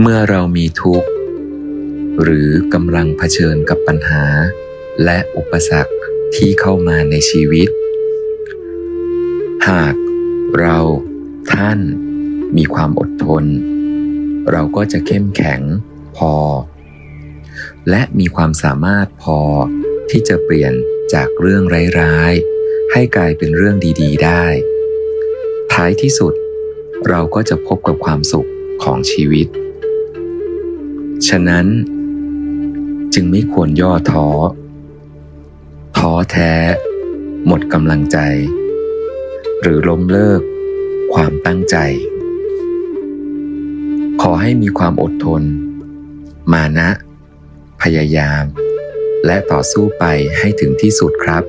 เมื่อเรามีทุกข์ หรือกำลังเผชิญกับปัญหา และอุปสรรคที่เข้ามาในชีวิต หากเราท่านมีความอดทน เราก็จะเข้มแข็งพอ และมีความสามารถพอที่จะเปลี่ยนจากเรื่องร้ายๆ ให้กลายเป็นเรื่องดีๆ ได้ ท้ายที่สุด เราก็จะพบกับความสุขของชีวิต ฉะนั้น จึงไม่ควรย่อท้อ ท้อแท้ หมดกำลังใจ หรือล้มเลิก ความตั้งใจ ขอให้มีความอดทน มานะ พยายาม และต่อสู้ไปให้ถึงที่สุดครับ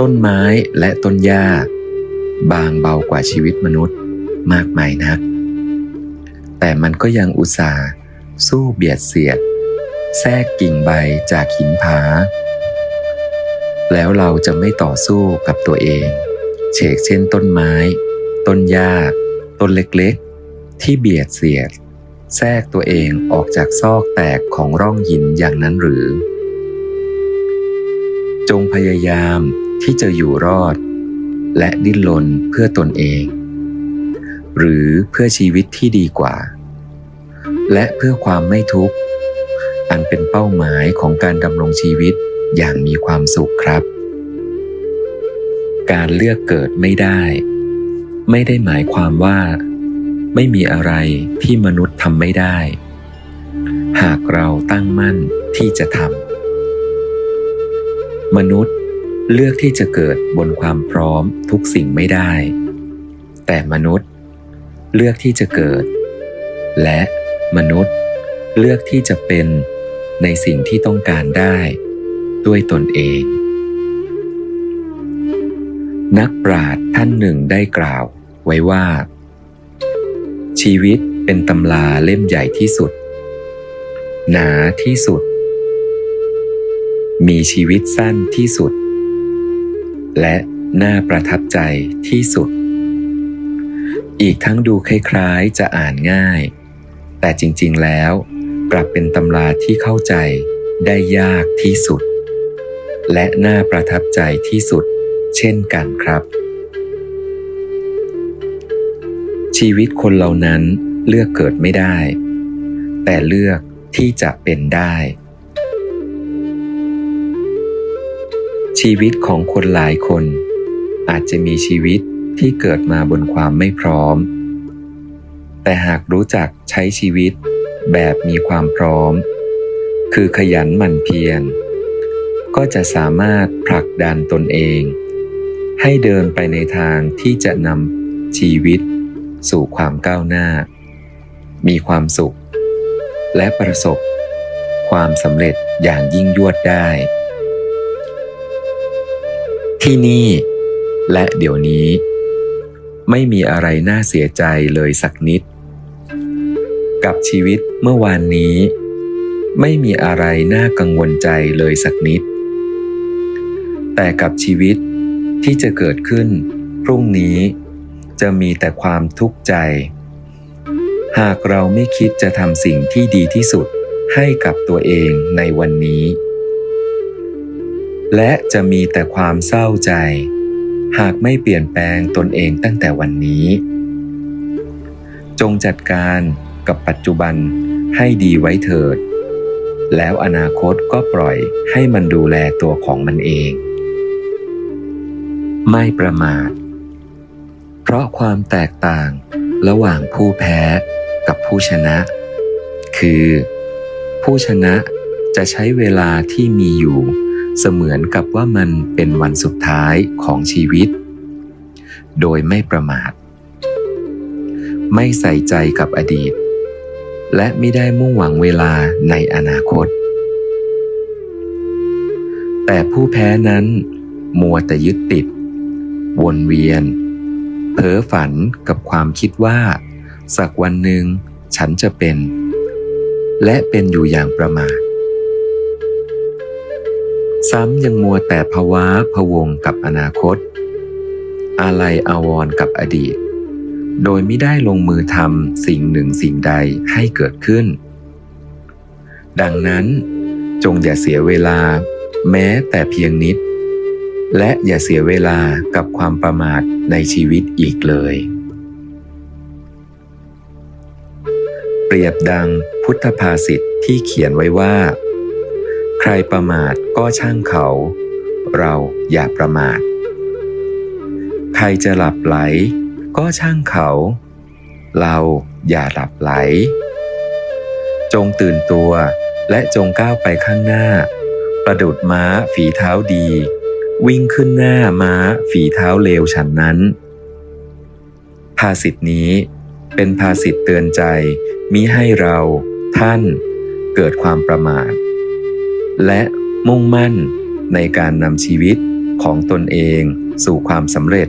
ต้นไม้และต้นหญ้า บางเบากว่าชีวิตมนุษย์มากมายนัก แต่มันก็ยังอุตส่าห์ สู้เบียดเสียด แทรกกิ่งใบจากหินผา แล้วเราจะไม่ต่อสู้กับตัวเอง เฉกเช่นต้นไม้ ต้นหญ้า ต้นเล็กๆ ที่เบียดเสียด แทรกตัวเองออกจากซอกแตกของร่องหินอย่างนั้นหรือ จงพยายามที่จะอยู่รอด และดิ้นรนเพื่อตนเอง หรือเพื่อชีวิตที่ดีกว่า และเพื่อความไม่ทุกข์ อันเป็นเป้าหมายของการดำรงชีวิตอย่างมีความสุขครับ การเลือกเกิดไม่ได้ ไม่ได้หมายความว่า ไม่มีอะไรที่มนุษย์ทำไม่ได้ หากเราตั้งมั่นที่จะทำมนุษย์เลือกที่จะเกิดบนความพร้อมทุกสิ่งไม่ได้ แต่มนุษย์เลือกที่จะเกิด และ มนุษย์ เลือกที่จะเป็นในสิ่งที่ต้องการได้ ด้วยตนเอง นักปราชญ์ท่านหนึ่งได้กล่าวไว้ว่า ชีวิตเป็นตำราเล่มใหญ่ที่สุด หนาที่สุด มีชีวิตสั้นที่สุด และน่าประทับใจที่สุด อีกทั้งดูคล้ายๆจะอ่านง่าย แต่จริงๆแล้ว กลับเป็นตำราที่เข้าใจได้ยากที่สุด และน่าประทับใจที่สุด เช่นกันครับ ชีวิตคนเหล่านั้นเลือกเกิดไม่ได้ แต่เลือกที่จะเป็นได้ ชีวิตของคนหลายคน อาจจะมีชีวิตที่เกิดมาบนความไม่พร้อม แต่หากรู้จักใช้ชีวิตแบบมีความพร้อม คือขยันหมั่นเพียร ก็จะสามารถผลักดันตนเอง ให้เดินไปในทางที่จะนำชีวิตสู่ความก้าวหน้า มีความสุข และประสบ ความสำเร็จอย่างยิ่งยวดได้ ที่นี่และเดี๋ยวนี้ ไม่มีอะไรน่าเสียใจเลยสักนิด กับชีวิตเมื่อวานนี้ ไม่มีอะไรน่ากังวลใจเลยสักนิด แต่กับชีวิตที่จะเกิดขึ้น พรุ่งนี้จะมีแต่ความทุกข์ใจ หากเราไม่คิดจะทำสิ่งที่ดีที่สุดให้กับตัวเองในวันนี้ และจะมีแต่ความเศร้าใจ หากไม่เปลี่ยนแปลงตนเองตั้งแต่วันนี้ จงจัดการ กับปัจจุบันให้ดีไว้เถิด แล้วอนาคตก็ปล่อยให้มันดูแลตัวของมันเอง ไม่ประมาท เพราะความแตกต่างระหว่างผู้แพ้กับผู้ชนะ คือ ผู้ชนะจะใช้เวลาที่มีอยู่ เสมือนกับว่ามันเป็นวันสุดท้ายของชีวิต โดยไม่ประมาท ไม่ใส่ใจกับอดีต และไม่ได้มุ่งหวังเวลาในอนาคต แต่ผู้แพ้นั้น มัวแต่ยึดติด วนเวียน เพ้อฝันกับความคิดว่า สักวันหนึ่งฉันจะเป็น และเป็นอยู่อย่างประมาทซ้ำยังมัวแต่ภาวะพวงกับอนาคต อาลัยอาวร์กับอดีต โดยไม่ได้ลงมือทำสิ่งหนึ่งสิ่งใดให้เกิดขึ้น ดังนั้น จงอย่าเสียเวลา แม้แต่เพียงนิด และอย่าเสียเวลากับความประมาทในชีวิตอีกเลย เปรียบดังพุทธภาษิตที่เขียนไว้ว่า ใครประมาทก็ช่างเขา เราอย่าประมาท ใครจะหลับไหล ก็ช่างเขา เราอย่าหลับไหล จงตื่นตัวและจงก้าวไปข้างหน้า ประดุดม้าฝีเท้าดี วิ่งขึ้นหน้าม้าฝีเท้าเลวฉันนั้น ภาษิตนี้เป็นภาษิตเตือนใจมิให้เราท่านเกิดความประมาท และมุ่งมั่นในการนำชีวิตของตนเองสู่ความสำเร็จ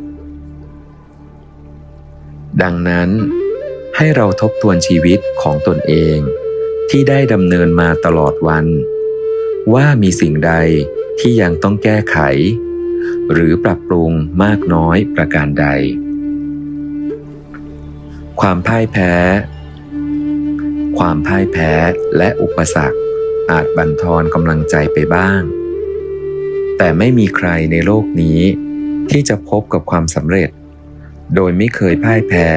ดังนั้น ให้เราทบทวนชีวิตของตนเอง ที่ได้ดำเนินมาตลอดวัน ว่ามีสิ่งใดที่ยังต้องแก้ไข หรือปรับปรุงมากน้อยประการใด ความพ่ายแพ้ ความพ่ายแพ้และอุปสรรคอาจบั่นทอนกำลังใจไปบ้าง แต่ไม่มีใครในโลกนี้ที่จะพบกับความสำเร็จ โดยไม่เคยพ่ายแพ้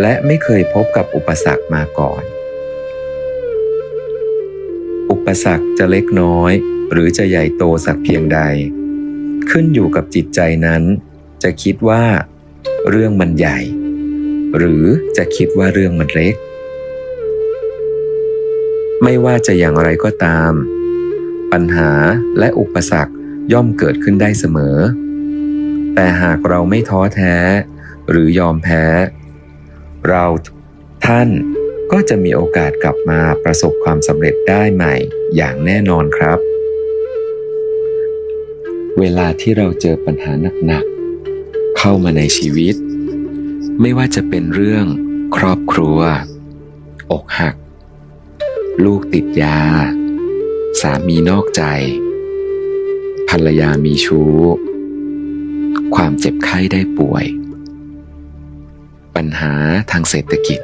และไม่เคยพบกับอุปสรรคมาก่อน อุปสรรคจะเล็กน้อย หรือจะใหญ่โตสักเพียงใด ขึ้นอยู่กับจิตใจนั้น จะคิดว่า เรื่องมันใหญ่ หรือจะคิดว่าเรื่องมันเล็ก ไม่ว่าจะอย่างไรก็ตาม ปัญหาและอุปสรรคย่อมเกิดขึ้นได้เสมอ แต่หากเราไม่ท้อแท้ หรือยอมแพ้ เราท่านก็จะมีโอกาสกลับมาประสบความสำเร็จได้ใหม่อย่างแน่นอนครับ เวลาที่เราเจอปัญหาหนักๆ เข้ามาในชีวิต ไม่ว่าจะเป็นเรื่องครอบครัว อกหัก ลูกติดยา สามีนอกใจ ภรรยามีชู้ ความเจ็บไข้ได้ป่วย ปัญหาทางเศรษฐกิจ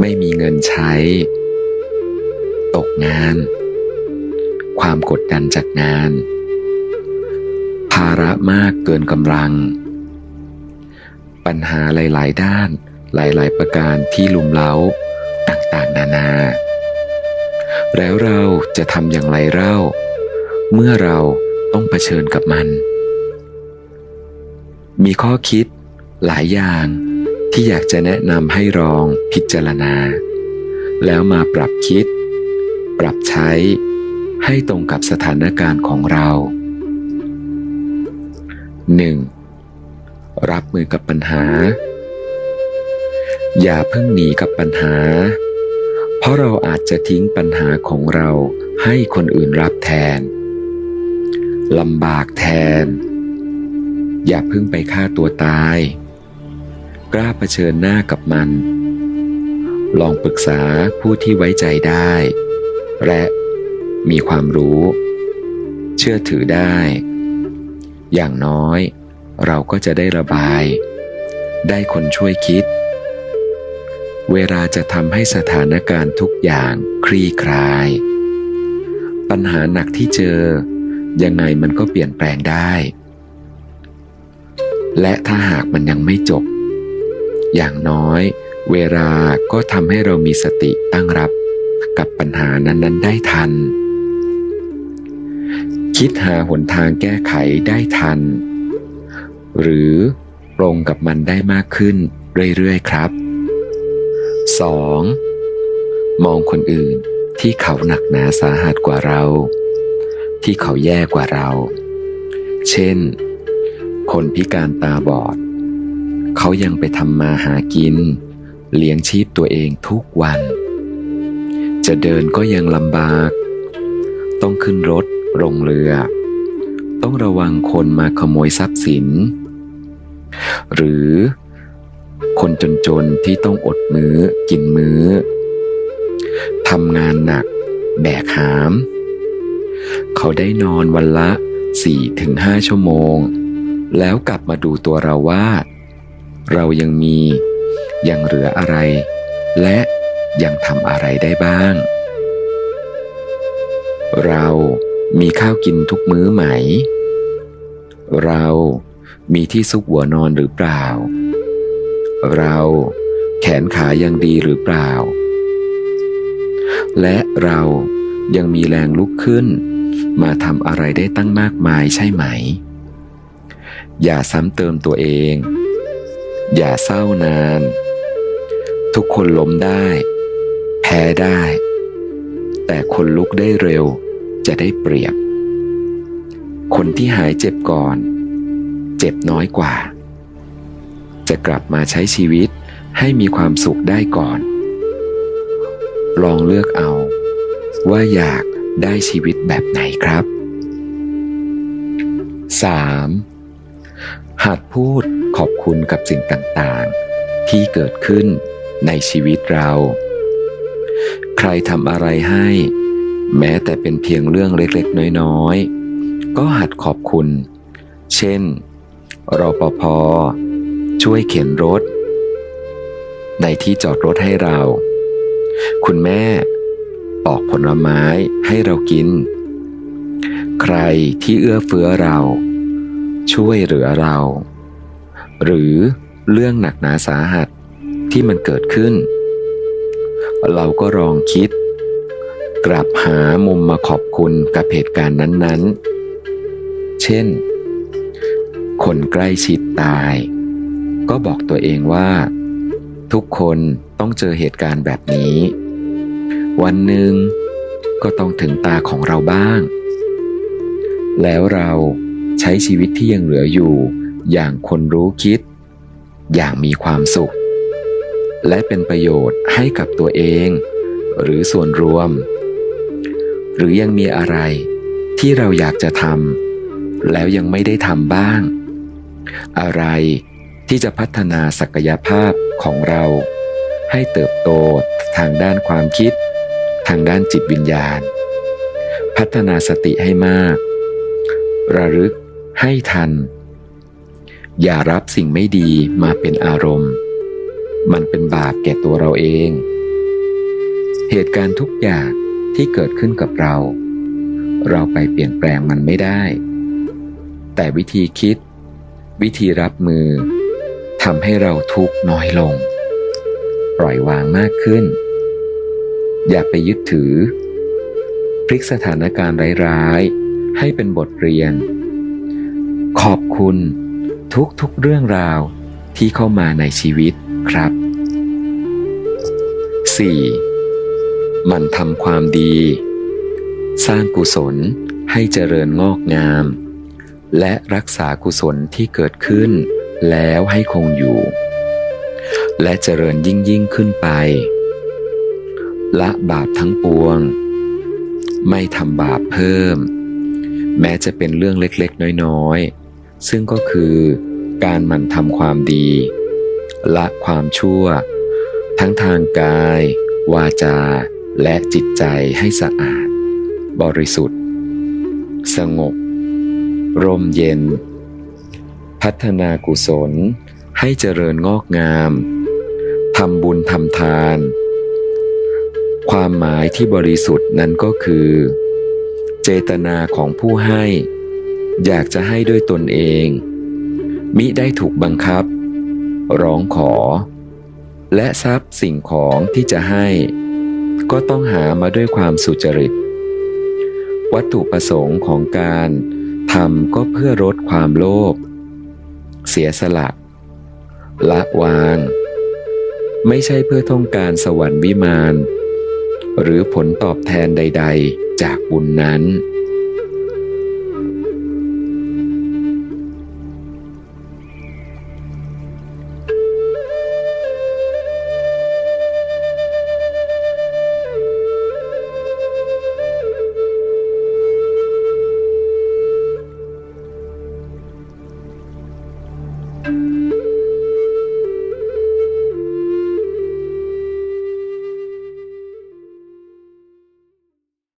ไม่มีเงินใช้ ตกงาน ความกดดันจากงาน ภาระมากเกินกำลัง ปัญหาหลาย ๆ ด้านหลาย ๆ ประการที่ลุมเล้าต่างๆ นานา แล้วเราจะทำอย่างไรเล่า เมื่อเราต้องเผชิญกับมัน มีข้อคิดหลายอย่างที่อยากจะแนะนำให้ลองพิจารณา แล้วมาปรับคิด ปรับใช้ให้ตรงกับสถานการณ์ของเรา 1. รับมือกับปัญหา อย่าเพิ่งหนีกับปัญหา เพราะเราอาจจะทิ้งปัญหาของเราให้คนอื่นรับแทนลำบากแทน อย่าเพิ่งไปฆ่าตัวตาย กล้าเผชิญหน้ากับมัน ลองปรึกษาผู้ที่ไว้ใจได้ และมีความรู้ เชื่อถือได้ อย่างน้อย เราก็จะได้ระบาย ได้คนช่วยคิด เวลาจะทำให้สถานการณ์ทุกอย่างคลี่คลาย ปัญหาหนักที่เจอ ยังไงมันก็เปลี่ยนแปลงได้ และถ้าหากมันยังไม่จบ อย่างน้อย เวลาก็ทำให้เรามีสติตั้งรับกับปัญหานั้น ๆ ได้ทัน คิดหาหนทางแก้ไขได้ทัน หรือปรงกับมันได้มากขึ้นเรื่อย ๆ ครับ 2. มองคนอื่นที่เขาหนักหนาสาหัสกว่าเรา ที่เขาแย่กว่าเรา เช่น คนพิการตาบอด เขายังไปทำมาหากิน เลี้ยงชีพตัวเองทุกวัน จะเดินก็ยังลำบาก ต้องขึ้นรถลงเรือ ต้องระวังคนมาขโมยทรัพย์สิน หรือคนจนๆที่ต้องอดมื้อกินมื้อทำงานหนัก แบกหาม เขาได้นอนวันละ4-5ชั่วโมง แล้วกลับมาดูตัวเราว่า เรายังมียังเหลืออะไร และยังทำอะไรได้บ้าง เรามีข้าวกินทุกมื้อไหม เรามีที่ซุกหัวนอนหรือเปล่า เราแขนขายังดีหรือเปล่า และเรายังมีแรงลุกขึ้น มาทำอะไรได้ตั้งมากมายใช่ไหม อย่าซ้ำเติมตัวเอง อย่าเศร้านาน ทุกคนล้มได้ แพ้ได้ แต่คนลุกได้เร็วจะได้เปรียบ คนที่หายเจ็บก่อน เจ็บน้อยกว่า จะกลับมาใช้ชีวิตให้มีความสุขได้ก่อน ลองเลือกเอา ว่าอยากได้ชีวิตแบบไหนครับ 3. หัดพูดขอบคุณกับสิ่งต่างๆ ที่เกิดขึ้นในชีวิตเรา ใครทำอะไรให้ แม้แต่เป็นเพียงเรื่องเล็กๆ น้อยๆ ก็หัดขอบคุณ เช่นรปภช่วยเข็นรถ ในที่จอดรถให้เรา คุณแม่ปอกผลไม้ให้เรากิน ใครที่เอื้อเฟื้อเรา ช่วยเหลือเรา หรือเรื่องหนักหนาสาหัสที่มันเกิดขึ้น เราก็ลองคิด กลับหามุมมาขอบคุณกับเหตุการณ์นั้นๆ เช่น คนใกล้ชิดตาย ก็บอกตัวเองว่า ทุกคนต้องเจอเหตุการณ์แบบนี้ วันหนึ่งก็ต้องถึงตาของเราบ้าง แล้วเรา ใช้ชีวิตที่ยังเหลืออยู่ อย่างคนรู้คิด อย่างมีความสุข และเป็นประโยชน์ให้กับตัวเอง หรือส่วนรวม หรือยังมีอะไรที่เราอยากจะทำแล้วยังไม่ได้ทำบ้าง อะไรที่จะพัฒนาศักยภาพของเรา ให้เติบโตทางด้านความคิด ทางด้านจิตวิญญาณ พัฒนาสติให้มาก ระลึก ให้ทัน อย่ารับสิ่งไม่ดีมาเป็นอารมณ์ มันเป็นบาปแก่ตัวเราเอง เหตุการณ์ทุกอย่างที่เกิดขึ้นกับเรา เราไปเปลี่ยนแปลงมันไม่ได้ แต่วิธีคิด วิธีรับมือทำให้เราทุกข์น้อยลง ปล่อยวางมากขึ้น อย่าไปยึดถือ พลิกสถานการณ์ร้ายๆ ให้เป็นบทเรียน อบคุณทุกๆเรื่องราวที่เข้ามาในชีวิตครับ 4. มันทำความดี สร้างกุศลให้เจริญงอกงาม และรักษากุศลที่เกิดขึ้น แล้วให้คงอยู่ และเจริญยิ่งยิ่งขึ้นไป ละบาปทั้งปวง ไม่ทำบาปเพิ่ม แม้จะเป็นเรื่องเล็กๆ น้อยๆ ซึ่งก็คือการหมั่นทำความดี ละความชั่ว ทั้งทางกาย วาจา และจิตใจให้สะอาด บริสุทธิ์ สงบ ร่มเย็น พัฒนากุศลให้เจริญงอกงาม ทำบุญทำทาน ความหมายที่บริสุทธิ์นั้นก็คือ เจตนาของผู้ให้ อยากจะให้ด้วยตนเอง มิได้ถูกบังคับ ร้องขอ และทรัพย์สิ่งของที่จะให้ ก็ต้องหามาด้วยความสุจริต วัตถุประสงค์ของการทำก็เพื่อลดความโลภเสียสละ ละวาง ไม่ใช่เพื่อต้องการสวรรค์วิมาน หรือผลตอบแทนใด ๆ จากบุญนั้น